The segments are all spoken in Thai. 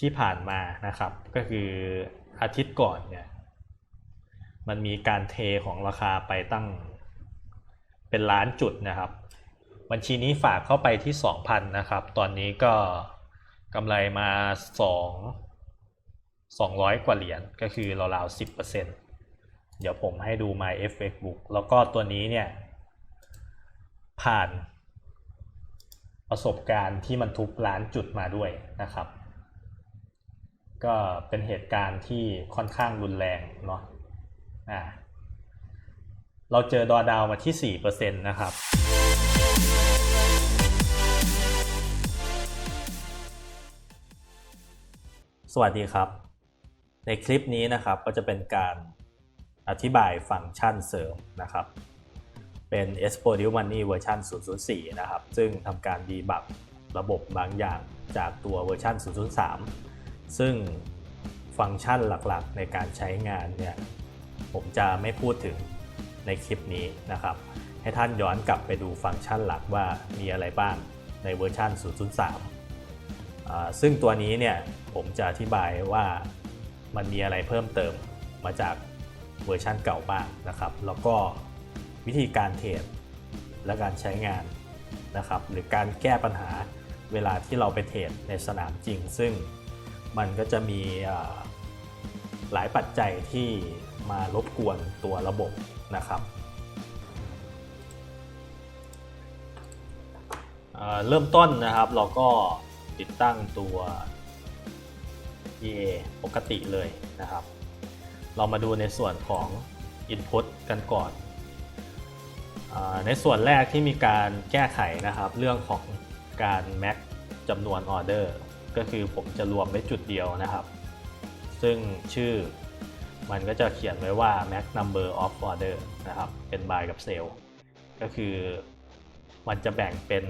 ที่ผ่านมานะครับ ก็คืออาทิตย์ก่อนเนี่ยมันมีการเทของราคาไปตั้งเป็นล้านจุดนะครับ บัญชีนี้ฝากเข้าไปที่ 2,000 นะครับ ตอนนี้ก็กำไรมา 2 200 กว่าเหรียญก็คือราวๆ 10%เดี๋ยวผมให้ดู My FX Book แล้วก็ตัวนี้เนี่ย ผ่านประสบการณ์ที่มันทุบล้านจุดมาด้วยนะครับ ก็เป็นเหตุการณ์ที่ค่อนข้างรุนแรงเนาะอ่าเราเจอดอดาวมาที่ 4%นะครับ สวัสดีครับ ในคลิปนี้นะครับก็จะเป็นการอธิบายฟังก์ชันเสริมนะครับ เป็น e x p o d i u Money เวอร์ชัน004 นะครับ ซึ่งทำการดีบักระบบบางอย่างจากตัวเวอร์ชัน003 ซึ่งฟังก์ชันหลักๆ ในการใช้งานเนี่ยผมจะไม่พูดถึงในคลิปนี้นะครับ ให้ท่านย้อนกลับไปดูฟังก์ชันหลักว่ามีอะไรบ้างในเวอร์ชัน 003อ่าซึ่งตัวนี้เนี่ยผมจะอธิบายว่ามันมีอะไรเพิ่มเติมมาจากเวอร์ชันเก่าบ้างนะครับ แล้วก็วิธีการเทรดและการใช้งานนะครับ หรือการแก้ปัญหาเวลาที่เราไปเทรดในสนามจริง ซึ่ง มันก็จะมีหลายปัจจัยที่มารบกวนตัวระบบนะครับเริ่มต้นนะครับเราก็ติดตั้งตัว EA ปกติเลยนะครับ เรามาดูในส่วนของ Input กันก่อน ในส่วนแรกที่มีการแก้ไขนะครับ เรื่องของการ Max จำนวนออเดอร์ ก็คือผมจะรวมไว้จุดเดียวนะครับ ซึ่งชื่อมันก็จะเขียนไว้ว่า Max Number of Order นะครับ เป็น buy กับ sell ก็คือมันจะแบ่งเป็น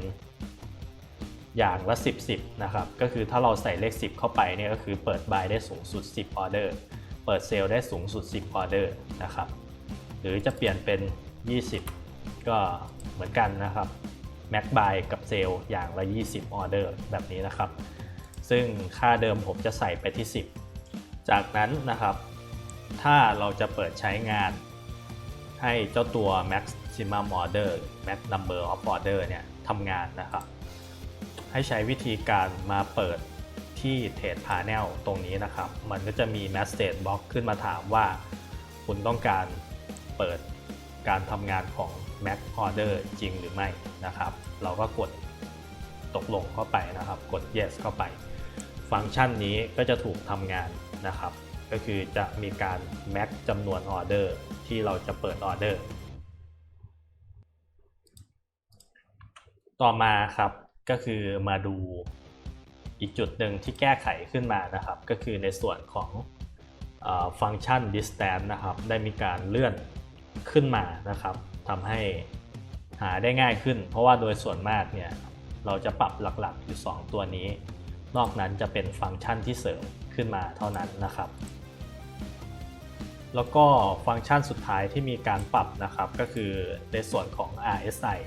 อย่างละ 10 10 นะครับ ก็คือถ้าเราใส่เลข 10 เข้าไปเนี่ยก็คือเปิด buy ได้สูงสุด 10ออเดอร์เปิดเซลได้สูงสุด 10ออเดอร์นะครับ หรือจะเปลี่ยนเป็น 20 ก็เหมือนกันนะครับ Max Buy กับเซลอย่างละ 20ออเดอร์แบบนี้นะครับ ซึ่งค่าเดิมผมจะใส่ไปที่ 10 จากนั้นนะครับ ถ้าเราจะเปิดใช้งานให้เจ้าตัว maximum order max number of order เนี่ยทำงานนะครับ ให้ใช้วิธีการมาเปิดที่ Trade Panel ตรงนี้นะครับ มันก็จะมี Message Box ขึ้นมาถามว่า คุณต้องการเปิดการทำงานของ Max Order จริงหรือไม่นะครับ เราก็กดตกลงเข้าไปนะครับ กด Yes เข้าไป ฟังก์ชันนี้ก็จะถูกทำงานนะครับ ก็คือจะมีการ Max จำนวนออเดอร์ที่เราจะเปิดออเดอร์ ต่อมาครับก็คือมาดูอีกจุดหนึ่งที่แก้ไขขึ้นมานะครับ ก็คือในส่วนของอฟังก์ชัน distance นะครับ ได้มีการเลื่อนขึ้นมานะครับทำให้หาได้ง่ายขึ้น เพราะว่าโดยส่วนมากเนี่ยเราจะปรับหลักๆอยู่2ตัวนี้ นอกนั้นจะเป็นฟังก์ชันที่เสริมขึ้นมาเท่านั้นนะครับ แล้วก็ฟังก์ชันสุดท้ายที่มีการปรับนะครับ ก็คือในส่วนของ RSI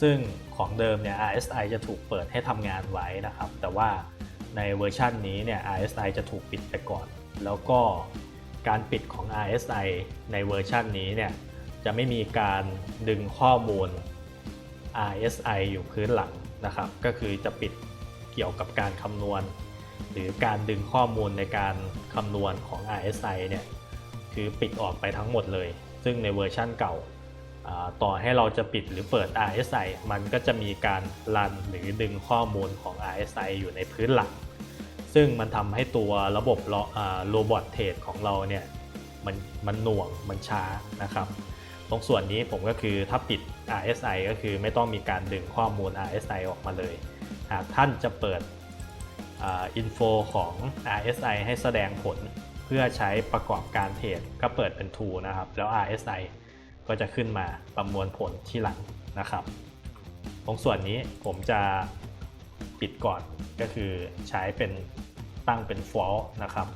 ซึ่งของเดิมเนี่ย RSI จะถูกเปิดให้ทำงานไว้นะครับ แต่ว่าในเวอร์ชันนี้เนี่ย RSI จะถูกปิดไปก่อน แล้วก็การปิดของ RSI ในเวอร์ชันนี้เนี่ยจะไม่มีการดึงข้อมูล RSI อยู่พื้นหลังนะครับ ก็คือจะปิด เกี่ยวกับการคำนวณ หรือการดึงข้อมูลในการคำนวณของ RSI เนี่ยคือปิดออกไปทั้งหมดเลย ซึ่งในเวอร์ชั่นเก่าต่อให้เราจะปิดหรือเปิด RSI มันก็จะมีการรันหรือดึงข้อมูลของ RSI อยู่ในพื้นหลัง ซึ่งมันทำให้ตัวระบบโรบอทเทรดของเราเนี่ยมันมันหน่วงมันช้านะครับ ตรงส่วนนี้ผมก็คือถ้าปิด RSI ก็คือไม่ต้องมีการดึงข้อมูล RSI ออกมาเลย ท่านจะเปิดอินโฟของ RSI ให้แสดงผลเพื่อใช้ประกอบการเทรดก็เปิดเป็น Tool นะครับ แล้ว RSI ก็จะขึ้นมาประมวลผลที่หลังนะครับ ตรงส่วนนี้ผมจะปิดก่อนก็คือใช้เป็นตั้งเป็น false นะครับ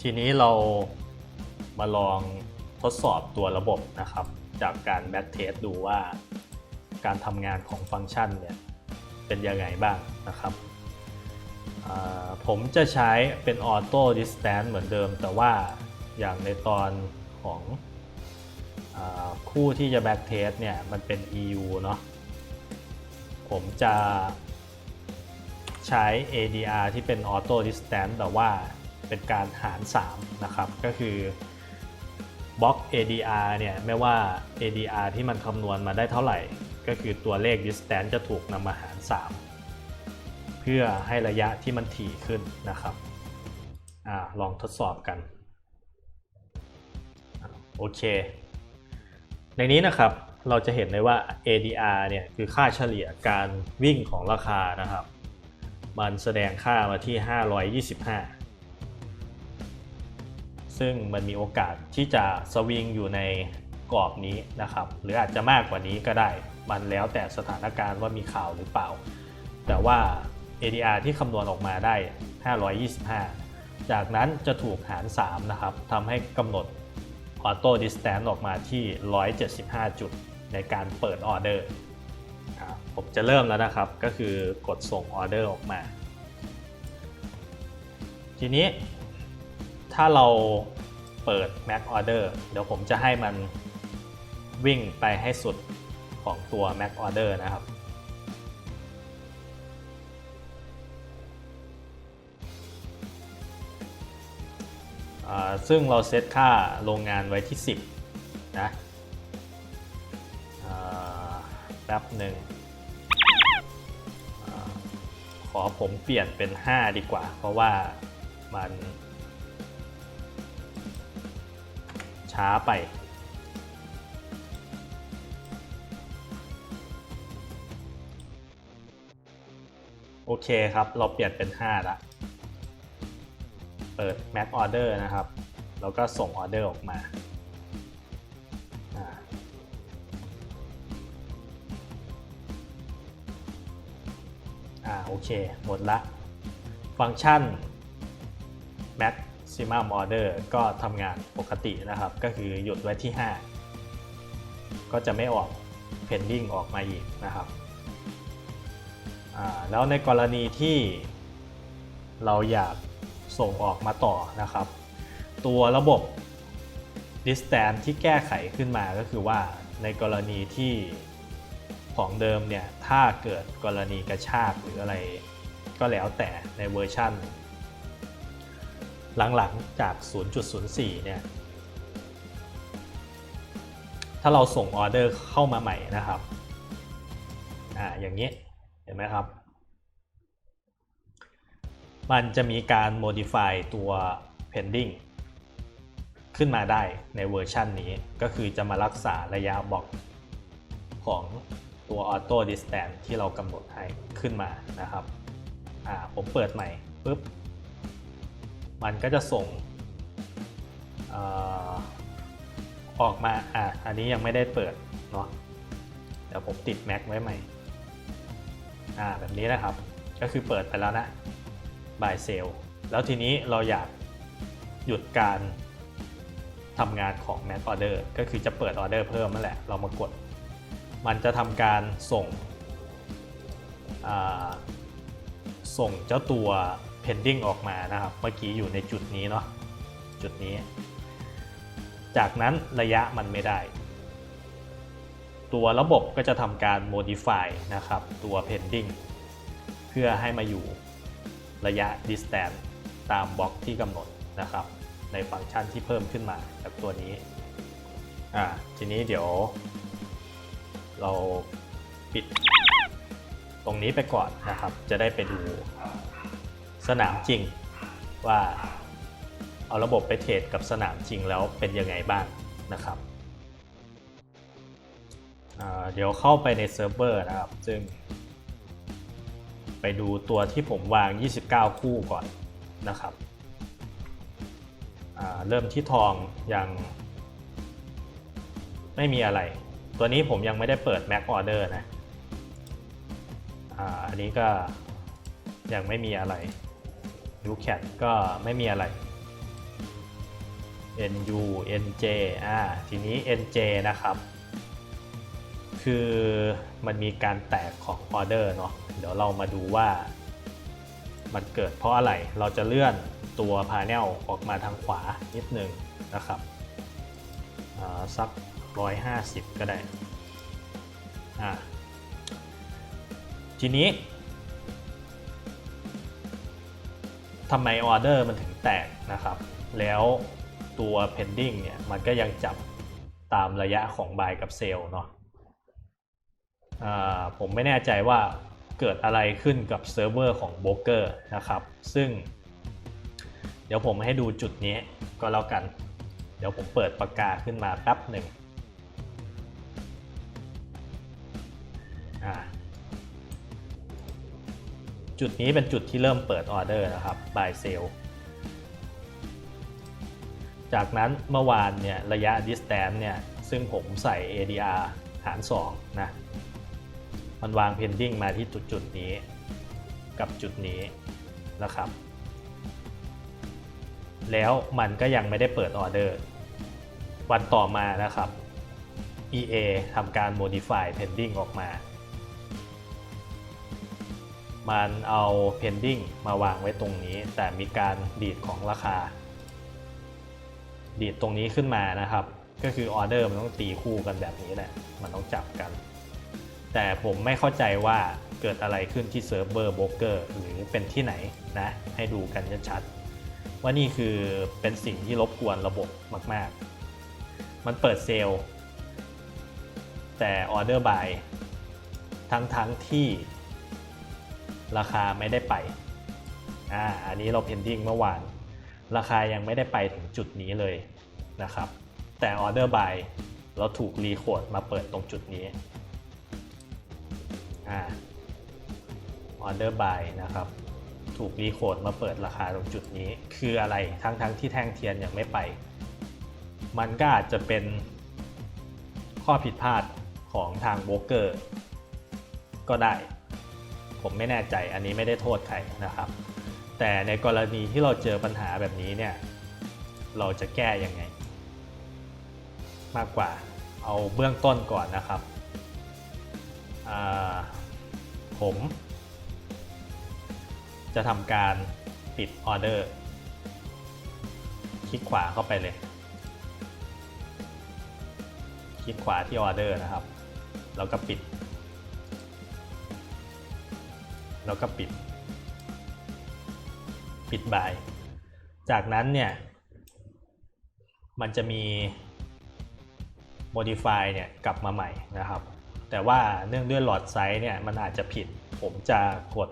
ทีนี้เรามาลองทดสอบตัวระบบนะครับ จากการ back test ดูว่า การทำงานของฟังก์ชันเนี่ยเป็นยังไงบ้างนะครับ ผมจะใช้เป็นออโต้ดิสแตนเหมือนเดิม แต่ว่าอย่างในตอนของอคู่ที่จะแบ็กเทสเนี่ยมันเป็น EU เนาะผมจะใช้ ADR ที่เป็น Auto Distance แต่ว่าเป็นการหาร 3 นะครับ ก็คือบล็อก ADR เนี่ยไม่ว่า ADR ที่มันคำนวณมาได้เท่าไหร่ ก็คือตัวเลข distance จะถูกนำมาหาร 3 เพื่อให้ระยะที่มันถี่ขึ้นนะครับอลองทดสอบกันอโอเค ในนี้นะครับเราจะเห็นเลยว่า ADR เนี่ยคือค่าเฉลี่ยการวิ่งของราคานะครับ มันแสดงค่ามาที่ 525 ซึ่งมันมีโอกาสที่จะสวิงอยู่ในกรอบนี้นะครับ หรืออาจจะมากกว่านี้ก็ได้ มันแล้วแต่สถานการณ์ว่ามีข่าวหรือเปล่า แต่ว่า ADR ที่คำนวณออกมาได้ 525 จากนั้นจะถูกหาร 3 นะครับทำให้กำหนด Auto Distance ออกมาที่ 175 จุดในการเปิดออเดอร์ ผมจะเริ่มแล้วนะครับ ก็คือกดส่งออเดอร์ออกมา ทีนี้ถ้าเราเปิด Mac Order เดี๋ยวผมจะให้มันวิ่งไปให้สุด ของตัว Mac Order นะครับซึ่งเราเซตค่าโรงงานไว้ที่ 10 นะแป๊บหนึ่งอขอผมเปลี่ยนเป็น 5 ดีกว่า เพราะว่ามันช้าไป โอเคครับ เราเปลี่ยนเป็น5แล้วเปิด Mac Order นะครับ แล้วก็ส่งออเดอร์ออกมาอ่าโอเค หมดละ ฟังก์ชัน Maximum Order ก็ทำงานปกตินะครับ ก็คือหยุดไว้ที่ 5 ก็จะไม่ออก pending ออกมาอีกนะครับ แล้วในกรณีที่เราอยากส่งออกมาต่อนะครับ ตัวระบบ distance ที่แก้ไขขึ้นมาก็คือว่าในกรณีที่ของเดิมเนี่ย ถ้าเกิดกรณีกระชากหรืออะไรก็แล้วแต่ในเวอร์ชันหลังๆจาก 0.04 เนี่ย ถ้าเราส่งออเดอร์เข้ามาใหม่นะครับ อ่า อย่างนี้ เห็นไหมครับ มันจะมีการ modify ตัว pending ขึ้นมาได้ในเวอร์ชันนี้ก็คือจะมารักษาระยะบล็อกของตัว auto distance ที่เรากำหนดให้ขึ้นมานะครับอ่าผมเปิดใหม่ปุ๊บ มันก็จะส่งอออกมาอ่าอันนี้ยังไม่ได้เปิดเนาะเดี๋ยวผมติด Mac ไว้ใหม่ อ่าแบบนี้นะครับ ก็คือเปิดไปแล้วนะบายเซลแล้วทีนี้เราอยากหยุดการทำงานของ Mac Order ก็คือจะเปิดออเดอร์เพิ่มนั่นแหละ เรามากด มันจะทำการส่ง ส่งเจ้าตัว pending ออกมานะครับ เมื่อกี้อยู่ในจุดนี้เนาะ จุดนี้ จากนั้นระยะมันไม่ได้ ตัวระบบก็จะทำการ modify นะครับ ตัว pending เพื่อให้มาอยู่ระยะ distance ตามบล็อกที่กำหนดนะครับ ในฟังก์ชันที่เพิ่มขึ้นมาจากตัวนี้อ่าทีนี้เดี๋ยว เราปิดตรงนี้ไปก่อนนะครับ จะได้ไปดูสนามจริงว่าเอาระบบไปเทรดกับสนามจริงแล้วเป็นยังไงบ้างนะครับ เดี๋ยวเข้าไปในเซิร์ฟเวอร์นะครับ ซึ่ง ไปดูตัวที่ผมวาง 29 คู่ก่อนนะครับ เริ่มที่ทองยังไม่มีอะไร ตัวนี้ผมยังไม่ได้เปิด Mac Order นะอันนี้ก็ยังไม่มีอะไร u c a t ก็ไม่มีอะไร NU NJ อ่าทีนี้ NJ นะครับ คือมันมีการแตกของออเดอร์เนาะเดี๋ยวเรามาดูว่า มันเกิดเพราะอะไรเราจะเลื่อนตัวพาเนลออกมาทางขวานิดนึงนะครับอ่าสัก 150 ก็ได้ทีนี้ทำไมออเดอร์มันถึงแตกนะครับ แล้วตัว pending เนี่ยมันก็ยังจับตามระยะของ buy กับ sell เนาะ ผมไม่แน่ใจว่าเกิดอะไรขึ้นกับเซิร์ฟเวอร์ของโบรกเกอร์นะครับ ซึ่ง เดี๋ยวผมให้ดูจุดนี้ก็แล้วกัน เดี๋ยวผมเปิดปากกาขึ้นมาแป๊บหนึ่งจุดนี้เป็นจุดที่เริ่มเปิดออเดอร์นะครับ buy sell จากนั้นเมื่อวานเนี่ยระยะ distance เนี่ยซึ่งผมใส่ ADR หาร2นะ มันวาง pending มาที่จุดจุดนี้ กับจุดนี้นะครับ แล้วมันก็ยังไม่ได้เปิดออเดอร์ วันต่อมานะครับ EA ทำการ modify pending ออกมา มันเอา pending มาวางไว้ตรงนี้ แต่มีการดีดของราคา ดีดตรงนี้ขึ้นมานะครับ ก็คือออเดอร์มันต้องตีคู่กันแบบนี้แหละ มันต้องจับกัน แต่ผมไม่เข้าใจว่าเกิดอะไรขึ้นที่เซิร์ฟเวอร์โบรกเกอร์หรือเป็นที่ไหนนะ ให้ดูกันชัดๆว่านี่คือเป็นสิ่งที่รบกวนระบบมากๆ มันเปิดเซลล์แต่ออเดอร์บายทั้งๆที่ราคาไม่ได้ไปอ่าอันนี้เรา pending เมื่อวาน ราคายังไม่ได้ไปถึงจุดนี้เลยนะครับ แต่ออเดอร์บายเราถูกรีโคดมาเปิดตรงจุดนี้ อ่าออเดอร์บายนะครับ ถูกรีโคดมาเปิดราคาตรงจุดนี้ คืออะไรทั้งทั้งที่แท่งเทียนยังไม่ไป มันก็อาจจะเป็นข้อผิดพลาดของทางโบรกเกอร์ ก็ได้ ผมไม่แน่ใจอันนี้ไม่ได้โทษใครนะครับ แต่ในกรณีที่เราเจอปัญหาแบบนี้เนี่ย เราจะแก้ยังไง มากกว่าเอาเบื้องต้นก่อนนะครับ ผมจะทำการปิดออเดอร์ คลิกขวาเข้าไปเลย คลิกขวาที่ออเดอร์นะครับ แล้วก็ปิด แล้วก็ปิด ปิดบาย จากนั้นเนี่ย มันจะมี modify เนี่ยกลับมาใหม่นะครับ แต่ว่าเนื่องด้วยหลอดไซส์เนี่ยมันอาจจะผิด ผมจะกด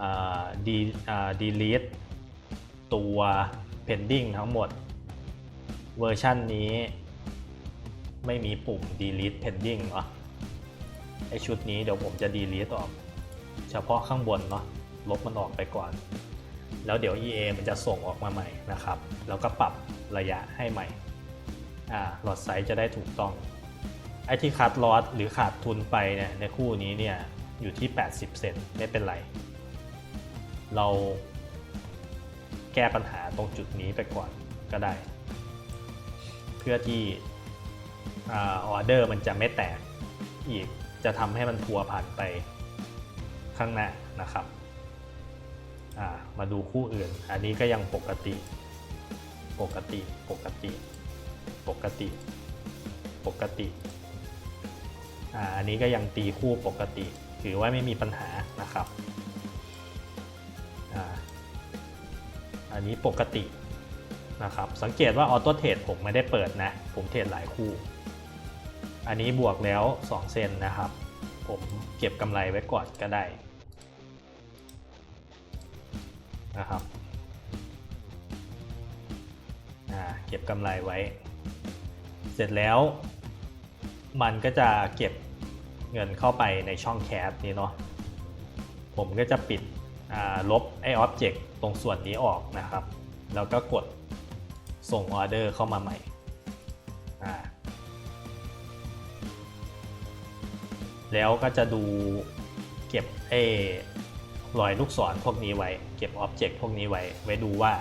อ่า de อ่า delete ตัว pending ทั้งหมด เวอร์ชันนี้ไม่มีปุ่ม delete pending เนาะไอชุดนี้เดี๋ยวผมจะ delete ออก เฉพาะข้างบนเนาะลบมันออกไปก่อน แล้วเดี๋ยว EA มันจะส่งออกมาใหม่นะครับ แล้วก็ปรับระยะให้ใหม่อ่าหลอดไซส์จะได้ถูกต้อง อ้ที่ขาดลอสหรือขาดทุนไปเนี่ยในคู่นี้เนี่ยอยู่ที่ 80 เซนไม่เป็นไร เราแก้ปัญหาตรงจุดนี้ไปก่อนก็ได้ เพื่อที่ออเดอร์มันจะไม่แตกอีกจะทำให้มันพัวผันไปข้างหน้านะครับ มาดูคู่อื่น อันนี้ก็ยังปกติ ปกติ ปกติ ปกติ ปกติ อันนี้ก็ยังตีคู่ปกติ ถือว่าไม่มีปัญหานะครับอันนี้ปกตินะครับ สังเกตว่าออโต้เทรดผมไม่ได้เปิดนะ ผมเทรดหลายคู่ อันนี้บวกแล้ว 2 เซนนะครับ ผมเก็บกำไรไว้ก่อนก็ได้นะครับเก็บกำไรไว้ เสร็จแล้ว มันก็จะเก็บเงินเข้าไปในช่องแคสนี้เนาะผมก็จะปิดลบไอ้ออบเจกต์ตรงส่วนนี้ออกนะครับ แล้วก็กดส่งออเดอร์เข้ามาใหม่แล้วก็จะดูเก็บไอ้รอยลูกศรพวกนี้ไว้ เก็บออบเจกต์พวกนี้ไว้ ไว้ดูว่า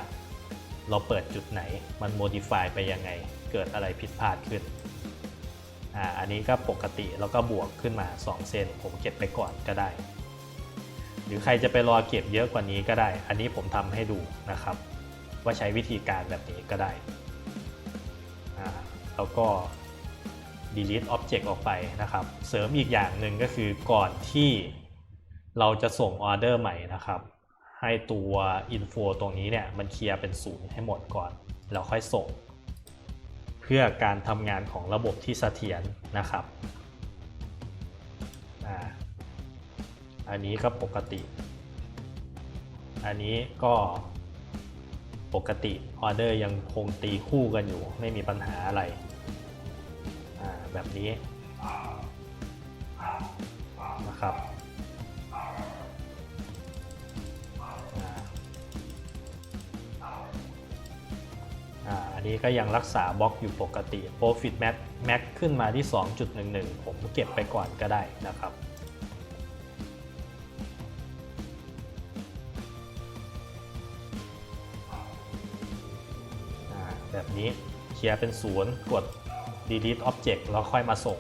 เราเปิดจุดไหน มันโมดิฟายไปยังไง เกิดอะไรผิดพลาดขึ้น อ่าอันนี้ก็ปกติแล้วก็บวกขึ้นมา 2 เซน ผมเก็บไปก่อนก็ได้ หรือใครจะไปรอเก็บเยอะกว่านี้ก็ได้ อันนี้ผมทำให้ดูนะครับ ว่าใช้วิธีการแบบนี้ก็ได้อ่าแล้วก็ delete object ออกไปนะครับ เสริมอีกอย่างหนึ่งก็คือก่อนที่เราจะส่งออเดอร์ใหม่นะครับ ให้ตัว info ตรงนี้เนี่ยมันเคลียร์เป็นศูนย์ให้หมดก่อน แล้วค่อยส่ง พื่อการทำงานของระบบที่เสถียรนะครับ อันนี้ก็ปกติ อันนี้ก็ปกติออเดอร์ยังคงตีคู่กันอยู่ ไม่มีปัญหาอะไร แบบนี้นะครับ อันนี้ก็ยังรักษาบล็อกอยู่ปกติ Profit Max Max ขึ้นมาที่ 2.11 ผมเก็บไปก่อนก็ได้นะครับแบบนี้เคลียร์เป็นศูนย์กด delete object แล้วค่อยมาส่ง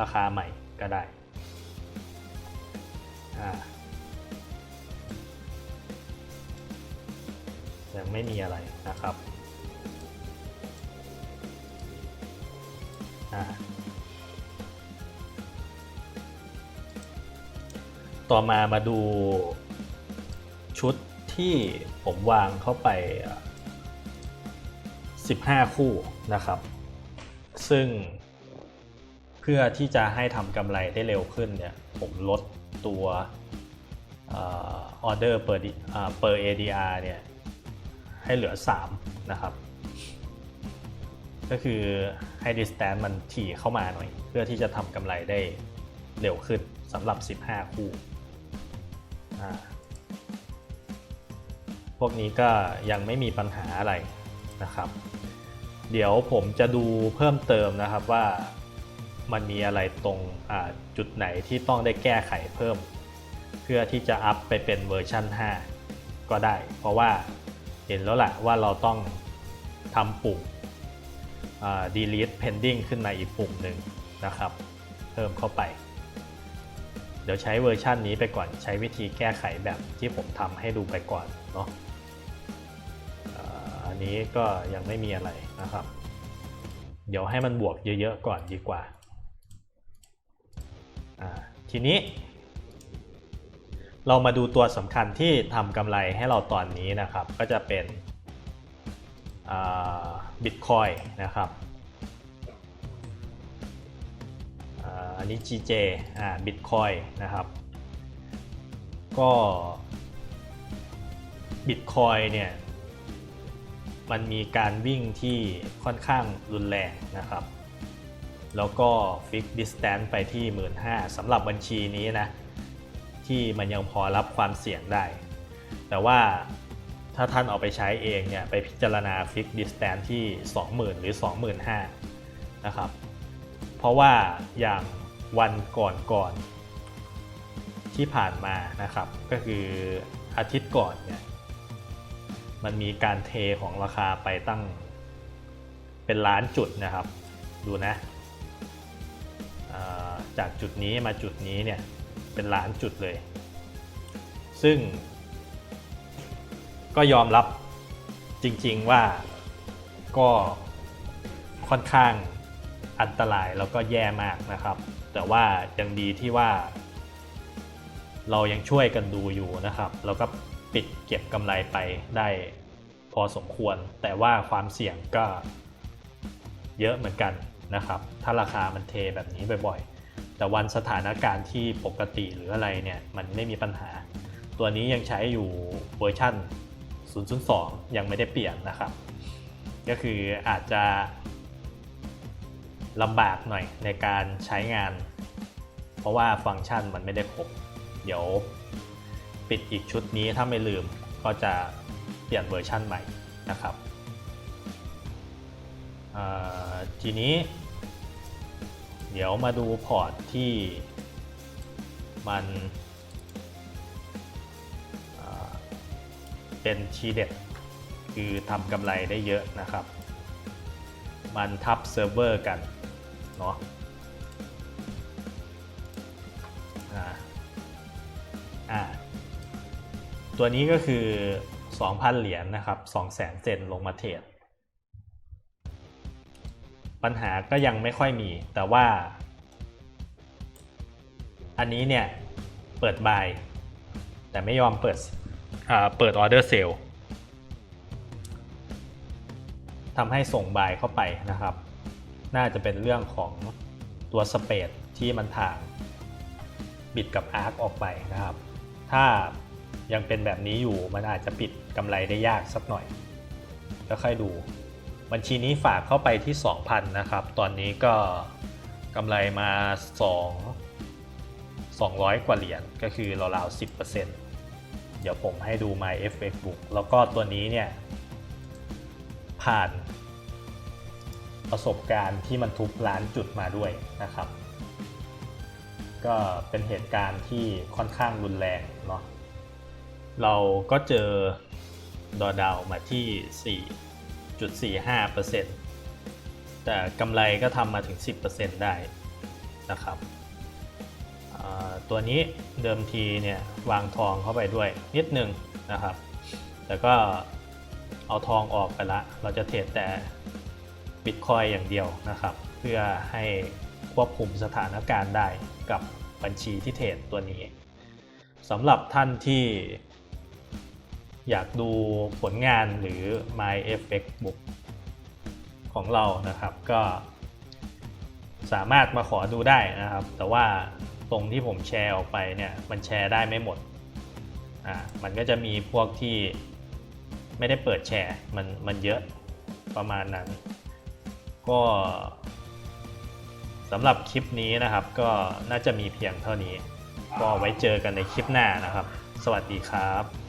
ราคาใหม่ก็ได้ ไม่มีอะไรนะครับต่อมามาดูชุดที่ผมวางเข้าไป 15 คู่นะครับ ซึ่งเพื่อที่จะให้ทำกำไรได้เร็วขึ้นเนี่ยผมลดตัวออเดอร์ per D- อ่า per ADR เนี่ย ให้เหลือ 3 นะครับ ก็คือให้ distance มันถี่เข้ามาหน่อย เพื่อที่จะทำกำไรได้เร็วขึ้นสำหรับ 15 คู่ พวกนี้ก็ยังไม่มีปัญหาอะไรนะครับ เดี๋ยวผมจะดูเพิ่มเติมนะครับว่ามันมีอะไรตรงจุดไหนที่ต้องได้แก้ไขเพิ่ม เพื่อที่จะอัพไปเป็นเวอร์ชัน5 ก็ได้ เพราะว่า เห็นแล้วแหละว่าเราต้องทำปุ่ม delete pending ขึ้นมาอีกปุ่มหนึ่งนะครับ เพิ่มเข้าไป เดี๋ยวใช้เวอร์ชันนี้ไปก่อนใช้วิธีแก้ไขแบบที่ผมทำให้ดูไปก่อนเนาะอันนี้ก็ยังไม่มีอะไรนะครับ เดี๋ยวให้มันบวกเยอะๆก่อนดีกว่าอ่าทีนี้ เรามาดูตัวสำคัญที่ทำกำไรให้เราตอนนี้นะครับ ก็จะเป็นบิตคอยนะครับอันนี้ GJ อ่าบิตคอยนะครับ ก็บิตคอยเนี่ยมันมีการวิ่งที่ค่อนข้างรุนแรงนะครับ แล้วก็ฟิกดิสแตนไปที่ 15,000สำหรับบัญชีนี้นะ ที่มันยังพอรับความเสี่ยงได้ แต่ว่าถ้าท่านเอาไปใช้เองเนี่ยไปพิจารณาฟิกดิสแตนที่ 20,000 หรือ 25,000นะครับ เพราะว่าอย่างวันก่อนก่อนที่ผ่านมานะครับ ก็คืออาทิตย์ก่อนเนี่ยมันมีการเทของราคาไปตั้งเป็นล้านจุดนะครับ ดูนะาจากจุดนี้มาจุดนี้เนี่ย เป็นล้านจุดเลย ซึ่ง ก็ยอมรับจริงๆว่าก็ค่อนข้างอันตรายแล้วก็แย่มากนะครับ แต่ว่ายังดีที่ว่า เรายังช่วยกันดูอยู่นะครับ แล้วก็ปิดเก็บกำไรไปได้พอสมควร แต่ว่าความเสี่ยงก็เยอะเหมือนกันนะครับ ถ้าราคามันเทแบบนี้บ่อยๆ แต่วันสถานการณ์ที่ปกติหรืออะไรเนี่ยมันไม่มีปัญหา ตัวนี้ยังใช้อยู่เวอร์ชัน002 ยังไม่ได้เปลี่ยนนะครับ ก็คืออาจจะลำบากหน่อยในการใช้งาน เพราะว่าฟังก์ชันมันไม่ได้ครบ เดี๋ยวปิดอีกชุดนี้ถ้าไม่ลืมก็จะเปลี่ยนเวอร์ชั่นใหม่นะครับทีนี้ เดี๋ยวมาดูพอร์ตที่มันเป็นทีเด็ดคือทำกำไรได้เยอะนะครับ มันทับเซิร์ฟเวอร์กันเนาะตัวนี้ก็คือ 2,000 เหรียญนะครับ200,000เซนลงมาเทรด ปัญหาก็ยังไม่ค่อยมี แต่ว่า อันนี้เนี่ย เปิดบายแต่ไม่ยอมเปิดอ่าเปิดออเดอร์เซลทำให้ส่งบายเข้าไปนะครับ น่าจะเป็นเรื่องของตัวสเปดที่มันถ่างบิดกับอาร์คออกไปนะครับ ถ้ายังเป็นแบบนี้อยู่มันอาจจะปิดกำไรได้ยากสักหน่อย ก็ค่อยดู บัญชีนี้ฝากเข้าไปที่ 2,000 นะครับ ตอนนี้ก็กำไรมา 2 200 กว่าเหรียญ ก็คือราวๆ 10%เดี๋ยวผมให้ดู My FX Book แล้วก็ตัวนี้เนี่ย ผ่านประสบการณ์ที่มันทุบล้านจุดมาด้วยนะครับ ก็เป็นเหตุการณ์ที่ค่อนข้างรุนแรงเนาะ เราก็เจอดอดาวมาที่ 4.45%แต่กำไรก็ทำมาถึง 10%ได้นะครับตัวนี้เดิมทีเนี่ยวางทองเข้าไปด้วยนิดนึงนะครับ แต่ก็เอาทองออกไปละ เราจะเทรดแต่บิตคอยอย่างเดียวนะครับ เพื่อให้ควบคุมสถานการณ์ได้กับบัญชีที่เทรดตัวนี้สำหรับท่านที่ อยากดูผลงานหรือ My FX Book ของเรานะครับก็สามารถมาขอดูได้นะครับ แต่ว่าตรงที่ผมแชร์ออกไปเนี่ยมันแชร์ได้ไม่หมดอ่ามันก็จะมีพวกที่ไม่ได้เปิดแชร์มันมันเยอะประมาณนั้น ก็สำหรับคลิปนี้นะครับ ก็น่าจะมีเพียงเท่านี้ ก็ไว้เจอกันในคลิปหน้านะครับ สวัสดีครับ